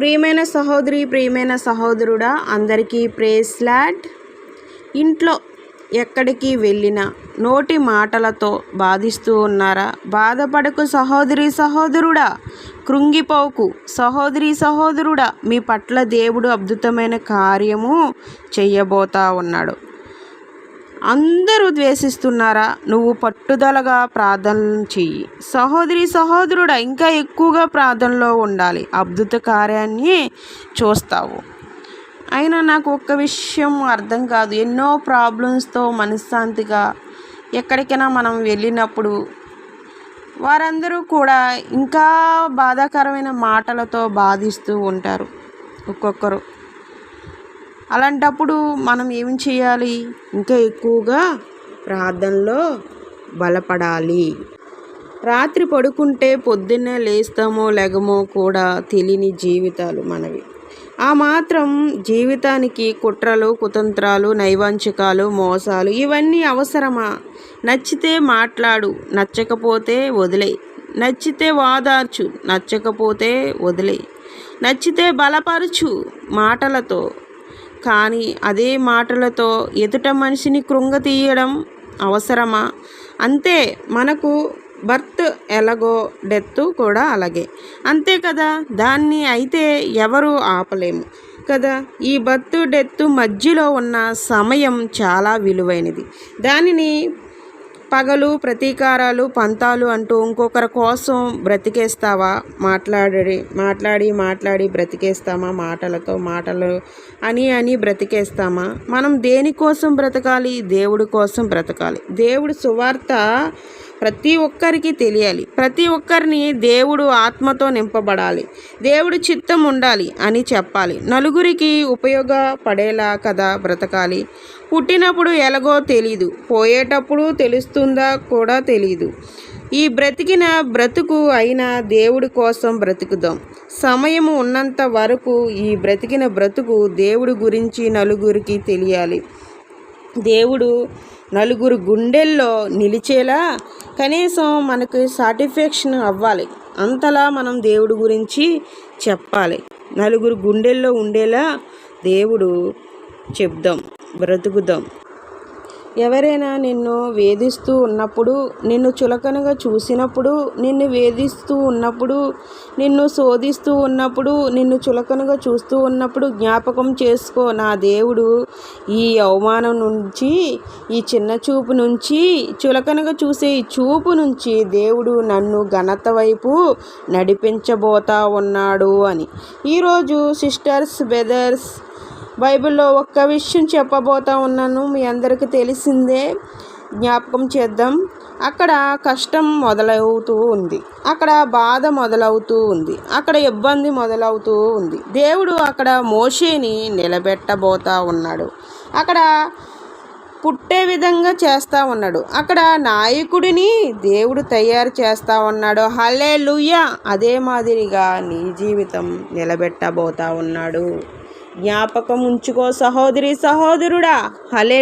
ప్రియమైన సహోదరి ప్రియమైన సహోదరుడా అందరికీ ప్రేస్లాట్ ఇంట్లో ఎక్కడికి వెళ్ళినా నోటి మాటలతో బాధిస్తూ ఉన్నారా? బాధపడకు సహోదరి సహోదరుడా. కృంగిపోకు సహోదరి సహోదరుడా. మీ పట్ల దేవుడు అద్భుతమైన కార్యము చెయ్యబోతా ఉన్నాడు. అందరూ ద్వేషిస్తున్నారా? నువ్వు పట్టుదలగా ప్రార్థన చెయ్యి. సహోదరి సహోదరుడు ఇంకా ఎక్కువగా ప్రార్థనలో ఉండాలి. అద్భుత కార్యాన్ని చూస్తావు. అయినా నాకు ఒక్క విషయం అర్థం కాదు. ఎన్నో ప్రాబ్లమ్స్తో మనశ్శాంతిగా ఎక్కడికైనా మనం వెళ్ళినప్పుడు వారందరూ కూడా ఇంకా బాధాకరమైన మాటలతో బాధిస్తూ ఉంటారు. ఒక్కొక్కరు అలాంటప్పుడు మనం ఏం చేయాలి? ఇంకా ఎక్కువగా ప్రార్థనలో బలపడాలి. రాత్రి పడుకుంటే పొద్దున్నే లేస్తామో లెగమో కూడా తెలియని జీవితాలు మనవి. ఆ మాత్రం జీవితానికి కుట్రలు కుతంత్రాలు నైవాంచికాలు మోసాలు ఇవన్నీ అవసరమా? నచ్చితే మాట్లాడు నచ్చకపోతే వదిలే నచ్చితే వాదార్చు నచ్చకపోతే వదిలే నచ్చితే బలపరచు మాటలతో కానీ అదే మాటలతో ఎదుట మనిషిని కృంగతీయడం అవసరమా? అంతే మనకు బర్త్ ఎలాగో డెత్ కూడా అలాగే. అంతే కదా? దాన్ని అయితే ఎవరు ఆపలేము కదా? ఈ బర్త్ డెత్ మధ్యలో ఉన్న సమయం చాలా విలువైనది. దానిని పగలు ప్రతీకారాలు పంతాలు అంటూ ఇంకొకరి కోసం బ్రతికేస్తావా? మాట్లాడి మాట్లాడి మాట్లాడి బ్రతికేస్తామా? మాటలతో మాటలు అని అని బ్రతికేస్తామా? మనం దేనికోసం బ్రతకాలి? దేవుడి కోసం బ్రతకాలి. దేవుడి సువార్త ప్రతి ఒక్కరికి తెలియాలి. ప్రతి ఒక్కరిని దేవుడు ఆత్మతో నింపబడాలి. దేవుడు చిత్తం ఉండాలి అని చెప్పాలి. నలుగురికి ఉపయోగపడేలా కదా బ్రతకాలి. పుట్టినప్పుడు ఎలాగో తెలీదు. పోయేటప్పుడు తెలుస్తుందా కూడా తెలీదు. ఈ బ్రతికిన బ్రతుకు అయినా దేవుడి కోసం బ్రతుకుదాం. సమయం ఉన్నంత వరకు ఈ బ్రతికిన బ్రతుకు దేవుడి గురించి నలుగురికి తెలియాలి. దేవుడు నలుగురు గుండెల్లో నిలిచేలా కనీసం మనకు సాటిస్ఫాక్షన్ అవ్వాలి. అంతలా మనం దేవుడి గురించి చెప్పాలి. నలుగురు గుండెల్లో ఉండేలా దేవుడు చెప్దాం బ్రతుకుదాం. ఎవరైనా నిన్ను వేధిస్తూ ఉన్నప్పుడు నిన్ను చులకనగా చూసినప్పుడు నిన్ను వేధిస్తూ ఉన్నప్పుడు నిన్ను శోధిస్తూ ఉన్నప్పుడు నిన్ను చులకనగా చూస్తూ ఉన్నప్పుడు జ్ఞాపకం చేసుకో నా దేవుడు. ఈ అవమానం నుంచి ఈ చిన్న చూపు నుంచి చులకనగా చూసే ఈ చూపు నుంచి దేవుడు నన్ను ఘనత వైపు నడిపించబోతా ఉన్నాడు అని. ఈరోజు సిస్టర్స్ బ్రదర్స్ బైబిల్లో ఒక్క విషయం చెప్పబోతా ఉన్నాను మీ అందరికీ తెలిసిందే జ్ఞాపకం చేద్దాం. అక్కడ కష్టం మొదలవుతూ ఉంది. అక్కడ బాధ మొదలవుతూ ఉంది. అక్కడ ఇబ్బంది మొదలవుతూ ఉంది. దేవుడు అక్కడ మోషేని నిలబెట్టబోతా ఉన్నాడు. అక్కడ పుట్టే విధంగా చేస్తూ ఉన్నాడు. అక్కడ నాయకుడిని దేవుడు తయారు చేస్తూ ఉన్నాడు. హలే అదే మాదిరిగా నీ జీవితం నిలబెట్టబోతా ఉన్నాడు. జ్ఞాపకం ఉంచుకో సహోదరి సహోదరుడా. హలే